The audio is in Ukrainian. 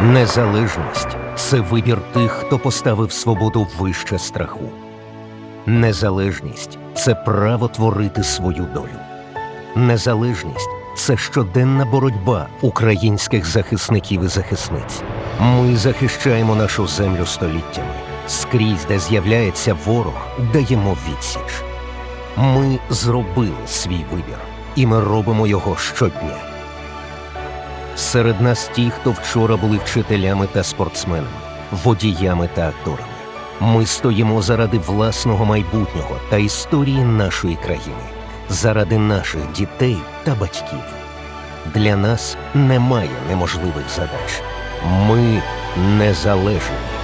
Незалежність це вибір тих, хто поставив свободу вище страху. Незалежність це право творити свою долю. Незалежність це щоденна боротьба українських захисників і захисниць. Ми захищаємо нашу землю століттями. Скрізь, де з'являється ворог, даємо відсіч. Ми зробили свій вибір, і ми робимо його щодня. Серед нас ті, хто вчора були вчителями та спортсменами, водіями та акторами. Ми стоїмо заради власного майбутнього та історії нашої країни, заради наших дітей та батьків. Для нас немає неможливих задач. Ми незалежні.